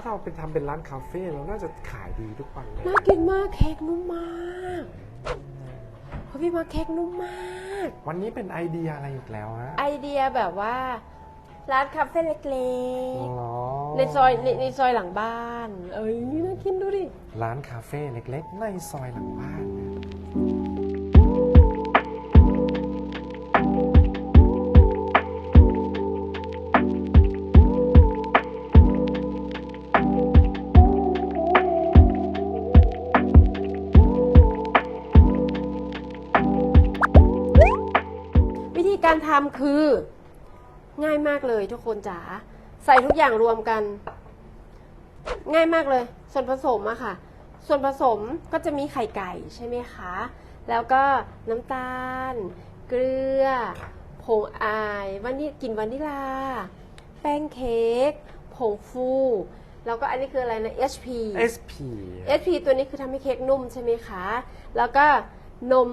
าเราเป็นทำเป็นร้านคาเฟ่เราน่าจะขายดีทุกวันเลยน่ากินมากเค้กนุ่มมากเพราะพี่มาเค้กนุ่มมาก วันนี้เป็นไอเดียอะไรอีกแล้วฮะไอเดียแบบว่า ร้านคาเฟ่เล็กอ๋อๆในซอยในในซอยหลังบ้าน เอ้ยนี่น่ากินดูดิ ร้านคาเฟ่เล็ก ๆ ในซอยหลังบ้าน การทำคือ ง่ายมากเลยทุกคนจ๋าใส่ทุกอย่างรวมกัน ง่ายมากเลย ส่วนผสมอะค่ะ ส่วนผสมก็จะมีไข่ไก่ใช่ไหมคะ แล้วก็น้ำตาล เกลือผงอายวานิกลิ่นวานิลา แป้งเค้กผงฟู แล้วก็อันนี้คืออะไรนะ HP SP SP ตัวนี้คือทำให้เค้กนุ่มใช่ไหมคะ แล้วก็นม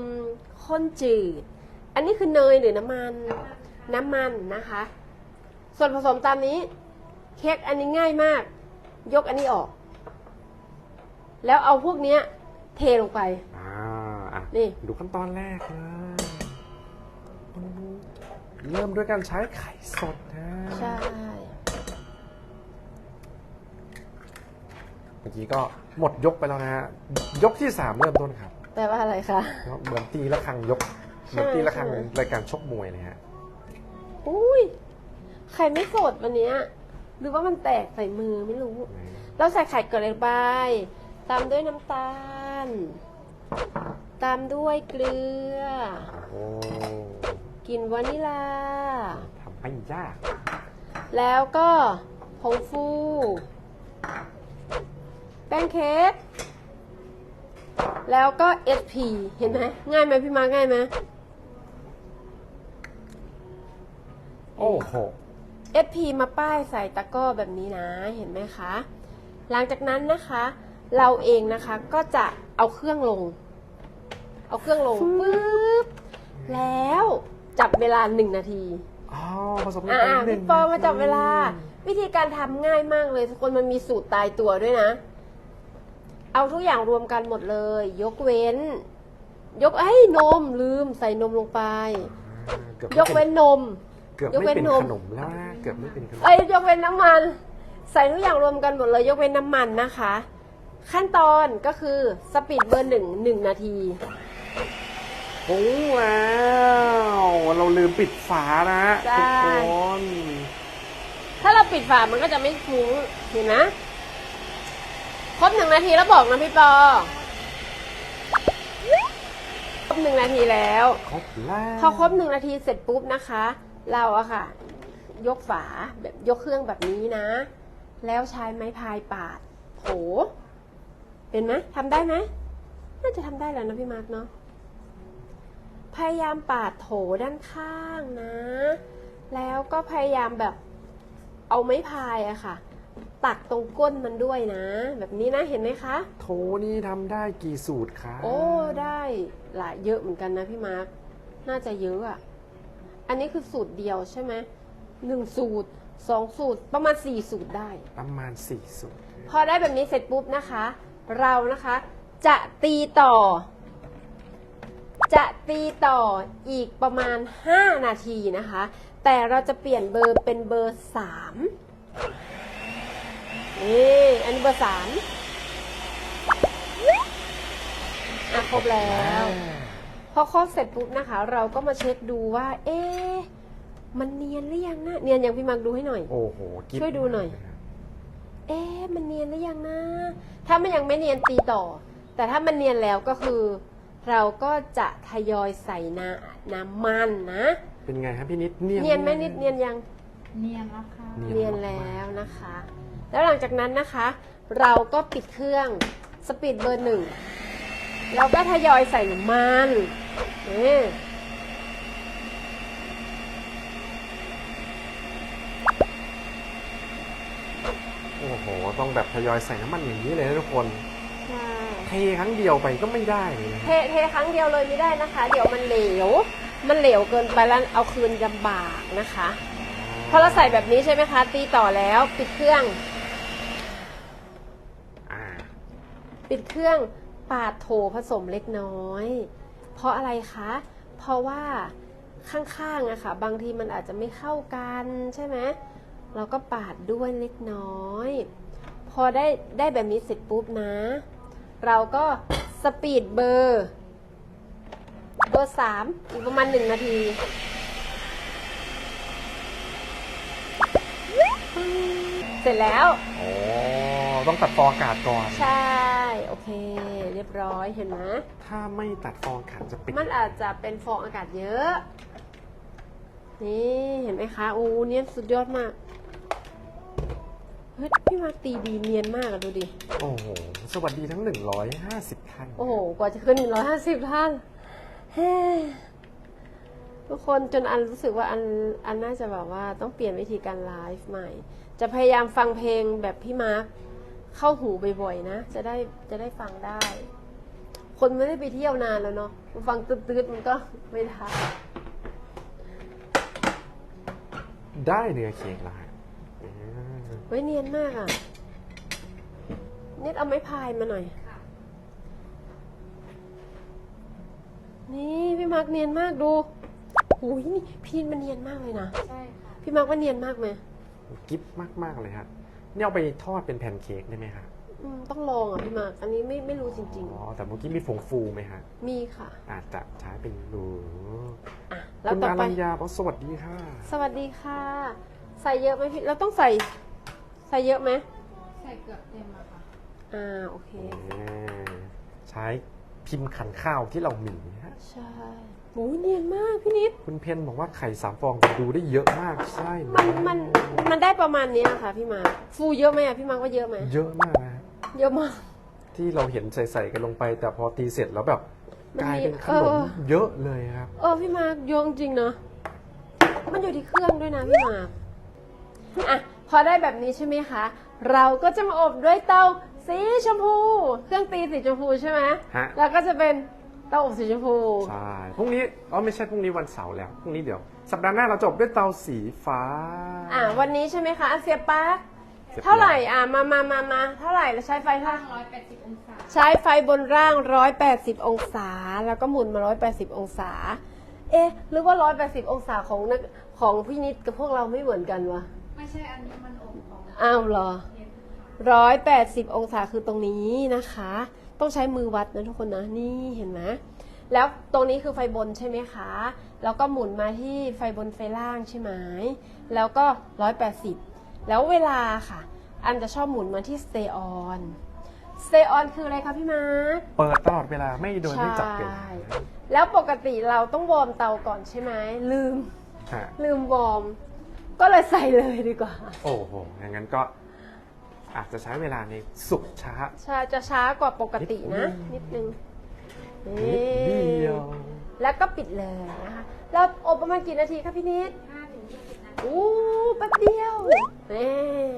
ข้นจืด อันนี้คือเนยหรือน้ำมัน น้ำมันนะคะ ส่วนผสมตามนี้ เค้กอันนี้ง่ายมาก ยกอันนี้ออก แล้วเอาพวกเนี้ย เทลงไป อ่าอะนี่ ดูขั้นตอนแรกเลยเริ่มด้วยการใช้ไข่สดนะใช่ เมื่อกี้ก็หมดยกไปแล้วนะฮะยกที่สามเริ่มต้นครับ แปลว่าอะไรคะ เหมือนตีละครังยกใช่ เหมือนตีละครังใช่รายการชกมวยเลยฮะอุ้ยไข่ไม่สดวันเนี้ย หรือว่ามันแตกใส่มือไม่รู้เราใส่ไข่เกลือลงไปตามด้วยน้ำตาล ตามด้วยเกลือโอ้กลิ่นวานิลาทำไม่ยาก แล้วก็ผงฟู แป้งเค้กแล้วก็ SP เห็นไหมง่ายไหมพี่มาร์คง่ายไหม โอ้โห SP มาป้ายใส่ตะกร้อแบบนี้นะเห็นไหมคะ หลังจากนั้นนะคะ เราเองนะคะก็จะเอาเครื่องลง เอาเครื่องลงปึ๊บแล้วจับเวลาหนึ่งนาทีอ๋อผสมอ่าหนึ่พี่งปอมาจับเวลา วิธีการทำง่ายมากเลยทุกคนมันมีสูตรตายตัวด้วยนะ เอาทุกอย่างรวมกันหมดเลย ยกเว้น ยกไอ้ยนมลืมใส่นมลงไปอ่ากือบยกเว้นนม เกือบยกเว้ไม่นเป็นนม ขนมแล้วนะเกือบไม่เป็นขนม เอ้ยยกเว้นน้ำมัน ใส่ทุกอย่างรวมกันหมดเลยยกเว้นน้ำมันนะคะ ขั้นตอนก็คือสปีดเบอร์หนึ่งหนึ่งนาที โอ้ว้าวเราลืมปิดฝานะใช่ ทุกคนถ้าเราปิดฝามันก็จะไม่ฟุ้งเห็นนะครบหนึ่งนาทีแล้วบอกนะพี่ปอครบหนึ่งนาทีแล้ว ครบแล้วพอครบหนึ่งนาทีเสร็จปุ๊บนะคะ เราอะค่ะ ยกฝาแบบยกเครื่องแบบนี้นะ แล้วใช้ไม้พายปาดโถเป็นไหมทำได้ไหมน่าจะทำได้แล้วนะพี่มาร์กเนาะพยายามปาดโถด้านข้างนะ แล้วก็พยายามแบบเอาไม้พายอะค่ะ ตักตรงก้นมันด้วยนะ แบบนี้นะเห็นไหมคะ โถนี่ทำได้กี่สูตรคะโอ้ได้หลายเยอะเหมือนกันนะพี่มาร์คน่าจะเยอะอะ อันนี้คือสูตรเดียวใช่ไหมหนึ่งสูตรสองสูตรประมาณสี่สูตรได้ ประมาณสี่สูตรพอได้แบบนี้เสร็จปุ๊บนะคะ เรานะคะจะตีต่อ จะตีต่ออีกประมาณ 5 นาทีนะคะ แต่เราจะเปลี่ยนเบอร์เป็นเบอร์ 3 นี่อันนี้เบอร์ 3 อะครบแล้วพ อครบเสร็จปุ๊บนะคะ เราก็มาเช็คดูว่า เอ๊ะมันเนียนหรือยังนะเนียนยังพี่มักดูให้หน่อย โอ้โหกิ๊บช่วยดูหน่อย เอ๊ะมันเนียนหรือยังนะ ถ้ามันยังไม่เนียนตีต่อ แต่ถ้ามันเนียนแล้วก็คือ เราก็จะทยอยใส่น้ำน้ำมันนะเป็นไงครับพี่นิดเนียนเนียนไหมนิดเนียนยังเนียนแล้วค่ะเนียนแล้วนะคะ แล้วหลังจากนั้นนะคะ เราก็ปิดเครื่องสปีดเบอร์หนึ่งเราก็ทยอยใส่น้ำมัน นี่โอ้โห ต้องแบบทยอยใส่น้ำมันอย่างนี้เลยนะทุกคน ใช่เทครั้งเดียวไปก็ไม่ได้เลยนะเทเทครั้งเดียวเลยไม่ได้นะคะ เดี๋ยวมันเหลว มันเหลวเกินไปแล้วเอาคืนลำบากนะคะพอเราใส่แบบนี้ใช่ไหมคะ ตีต่อแล้วปิดเครื่องปิดเครื่องปาดโถผสมเล็กน้อย เพราะอะไรคะ เพราะว่าข้างๆอะค่ะ บางทีมันอาจจะไม่เข้ากันใช่ไหมเราก็ปาดด้วยเล็กน้อย พอได้ได้แบบนี้เสร็จปุ๊บนะ เราก็สปีดเบอร์เบอร์สามอีกประมาณหนึ่งนาทีเสร็จแล้ว อ๋อ ต้องตัดฟองอากาศก่อน ใช่ โอเค เรียบร้อยเห็นไหมถ้าไม่ตัดฟองอากาศจะปิดมันอาจจะเป็นฟองอากาศเยอะ นี่เห็นไหมคะโอ้เนี่ยสุดยอดมากเฮ้ยพี่มาร์คตีดีเนียนมากอะดูดิ โอ้โห สวัสดีทั้ง 150 ท่าน โอ้โห กว่าจะขึ้น 150 ท่านเฮ้ทุกคนจนอันรู้สึกว่าอันอันน่าจะแบบว่าต้องเปลี่ยนวิธีการไลฟ์ใหม่ จะพยายามฟังเพลงแบบพี่มาร์ค เข้าหูบ่อยๆนะ จะได้จะได้ฟังได้ คนไม่ได้ไปเที่ยวนานแล้วเนาะฟังตืดๆมันก็ไม่ได้ได้เนื้อเค้กแล้วฮะอืมเฮ้ยเนียนมากอะนิดเอาไม้พายมาหน่อย นี่พี่มาร์กเนียนมากดูหูยนี่พี่มันเนียนมากเลยนะ ใช่ค่ะ พี่มาร์กว่าเนียนมากไหม กิ๊บมาก ๆ เลยฮะ นี่เอาไปทอดเป็นแผ่นเค้กได้ไหมฮะอืมต้องลองอะพี่มาร์กอันนี้ไม่ไม่รู้จริง อ๋อแต่เมื่อกี้มีฟงฟูไหมฮะๆ มีค่ะอาจจะใช้เป็นดูอะแล้วคุณต่ออาไป รัญญาบอกสวัสดีค่ะ สวัสดีค่ะ ใส่เยอะไหมพี่เราต้องใส่ ใส่เยอะไหมใส่เกือบเต็มอะค่ะ อ่าโอเค ใช้พิมพ์ขันข้าวที่เรามีฮะ ใช่ โอ้ยเนียนมากพี่นิด คุณเพนบอกว่าไข่สามฟองดูได้เยอะมากใช่มันมันมันได้ประมาณเนี้ยค่ะ พี่มาร์คฟูเยอะไหมอะพี่มาร์คว่าเยอะไหมเยอะมากนะฮะเยอะมาก ที่เราเห็นใส่ๆกันลงไป แต่พอตีเสร็จแล้วแบบมันมีกลายเป็นขนเอมอเยอะเลยครับ เออพี่มาร์คโยงจริงเนาะมันอยู่ที่เครื่องด้วยนะพี่มาร์คอะพอได้แบบนี้ใช่ไหมคะ เราก็จะมาอบด้วยเตาสีชมพู เครื่องตีสีชมพูใช่ไหมฮะ แล้วก็จะเป็น เตาอบสีชมพู ใช่พรุ่งนี้อ๋อไม่ใช่พรุ่งนี้วันเสาร์แล้วพรุ่งนี้เดี๋ยว สัปดาห์หน้าเราจบด้วยเตาสีฟ้า อะวันนี้ใช่ไหมคะอะเสียบปลั๊กเสียบปลั๊กเท่าไหร่อะมามามามาเท่าไหร่เราใช้ไฟเท่าร้อยแปดสิบองศา ใช้ไฟบนร่าง 180 องศา แล้วก็หมุนมา 180 องศา เอ๊ะหรือว่า 180 องศาของนักของพี่นิดกับพวกเราไม่เหมือนกันวะไม่ใช่อันนี้มันอบของอ้าวเหรอ เทปค่ะร้อยแปดสิบองศาคือตรงนี้นะคะ ต้องใช้มือวัดนะทุกคนนะ นี่เห็นไหมแล้วตรงนี้คือไฟบนใช่ไหมคะ แล้วก็หมุนมาที่ไฟบนไฟล่างใช่ไหม แล้วก็ร้อยแปดสิบแล้วเวลาค่ะ อันจะชอบหมุนมาที่ stay on stay on คืออะไรคะพี่มาร์คเปิดตลอดเวลาไม่โดยไม่จับเวลาใช่แล้วปกติเราต้องวอร์มเตาก่อนใช่ไหม ลืมฮะลืมวอร์ม ก็เลยใส่เลยดีกว่า โอ้โหอย่างนั้นก็ อาจจะใช้เวลาในสุกช้า ใช่จะช้ากว่าปกตินะ นินิดดนึนึงงนิดเดียว แล้วก็ปิดเลยนะคะเราอบประมาณกี่นาทีคะพี่นิดห้าถึงยี่สิบนาทีอู้แป๊บเดียวนี่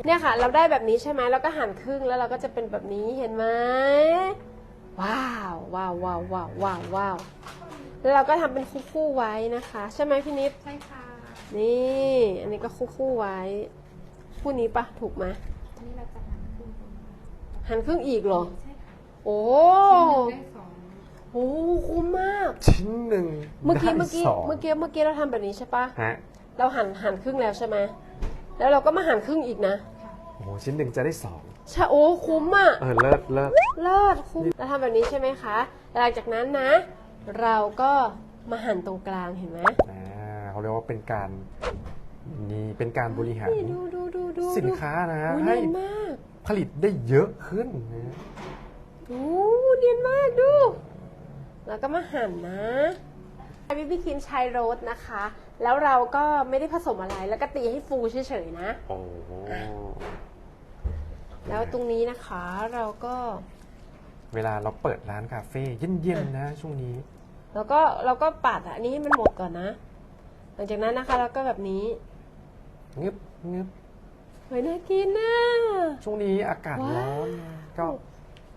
เนี่ยค่ะ เราได้แบบนี้ใช่ไหมเราก็หั่นครึ่งแล้วเราก็จะเป็นแบบนี้เห็นไหมว้าวว้าวว้าวว้าวว้าวว้าวแล้วเราก็ทำเป็นคู่ๆไว้นะคะ ใช่ไหมพี่นิดใช่ค่ะนี่ อันนี้ก็คู่ๆไว้ คู่นี้ปะถูกไหมอันนี้เราจะหั่นครึ่ง หั่นครึ่งอีกเหรอ ใช่ค่ะโอ้ชิ้นหนึ่งได้สองโหคุ้มมาก ชิ้นหนึ่งเมื่อกี้ได้เมื่อกี้สองเมื่อกี้เมื่อกี้เราทำแบบนี้ใช่ปะฮะเราหั่นหั่นครึ่งแล้วใช่ไหมแล้วเราก็มาหั่นครึ่งอีกนะโอ้โหชิ้นหนึ่งจะได้สองใช่โอ้คุ้มอะ เออเลิศเลิศเลิศคุ้มเราทำแบบนี้ใช่ไหมคะหลังจากนั้นนะ เราก็มาหั่นตรงกลางเห็นไหมอ่าเขาเรียกว่าเป็นการนี่เป็นการบริหารนี่ดูดูดูดูสินค้านะดูให้เนียนมาก ผลิตได้เยอะขึ้นนะโอ้เนียนมากดู แล้วก็มาหั่นนะวิปปี้ครีมชายโรสนะคะ แล้วเราก็ไม่ได้ผสมอะไร แล้วก็ตีให้ฟูเฉยๆนะ โอ้โหแล้วตรงนี้นะคะเราก็เวลาเราเปิดร้านคาเฟ่เย็นๆนะช่วงนี้ แล้วก็เราก็ปาดอันนี้ให้มันหมดก่อนนะ หลังจากนั้นนะคะเราก็แบบนี้งึบงึบ เฮ้ยน่ากินนะช่วงนี้อากาศร้อนก็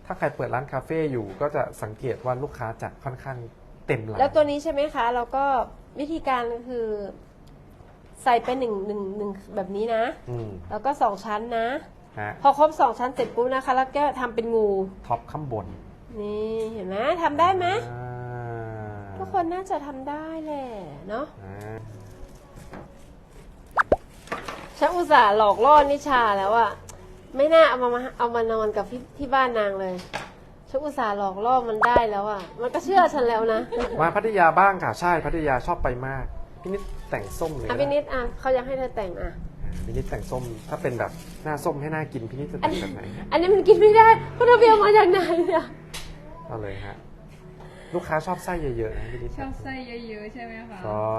ถ้าใครเปิดร้านคาเฟ่อยู่ก็จะสังเกตว่าลูกค้าจะค่อนข้างเต็มร้านแล้วตัวนี้ใช่ไหมคะ เราก็วิธีการคือ ใส่ไปหนึ่งหนึ่งหนึ่งแบบนี้นะ อืมแล้วก็สองชั้นนะ ฮะพอครบสองชั้นเสร็จปุ๊บนะคะ แล้วก็ทำเป็นงู ท็อปข้างบนนี่เห็นไหมทำได้ไหมอ่าทุกคนน่าจะทำได้แหละเนาะ อ่า ฉันอุตส่าห์หลอกล่อนิชาแล้วอะไม่น่าเอามาเอามานอนกับที่ที่บ้านนางเลยฉันอุตส่าห์หลอกล่อมันได้แล้วอะมันก็เชื่อฉันแล้วนะมาพัทยาบ้างค่ะ ใช่พัทยาชอบไปมากพี่นิดแต่งส้มเลยอะก็พี่ได้นิดอะเขาอยากให้เธอแต่งอะอ่าพี่นิดแต่งส้มถ้าเป็นแบบหน้าส้มให้หน้ากินพี่นิดจะแต่งแบบไหนอันนี้มันกินไม่ได้เพราะเราเบียมาจากไหนเนี่ยก็เลยฮะลูกค้าชอบไส้เยอะๆนะพี่นิดชอบไส้เยอะๆใช่ไหมคะใช่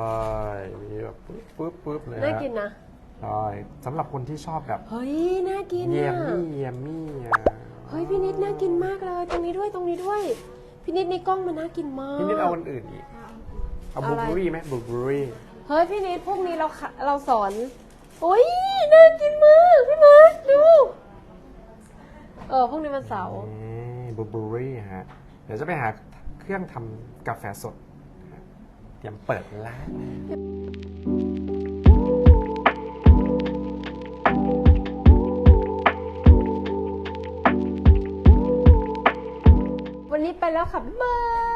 มีแบบปุ๊บปุ๊บปุ๊บเลยน่าฮะกินนะ ใช่สำหรับคนที่ชอบแบบเฮ้ย น่ากินเยี่ยอะมมี่เยี่ยมมี่อะเฮ้ยพี่นิดน่ากินมากเลย ตรงนี้ด้วยตรงนี้ด้วย พี่นิดในกล้องมันน่ากินมาก พี่นิดเอาอันอื่นอีก เอาบลูอะไรเบอรี่ไหมบลูเบอรี่เฮ้ยพี่นิดพวกนี้เราขะเราสอนโอ้ยน่ากินมากพี่มาร์คดู เออพวกนี้มันเสาร์บลูเบอรี่ฮะ เดี๋ยวจะไปหาเครื่องทำกาแฟสดฮะเตรียมเปิดร้าน แล้วค่ะบ๊ายบาย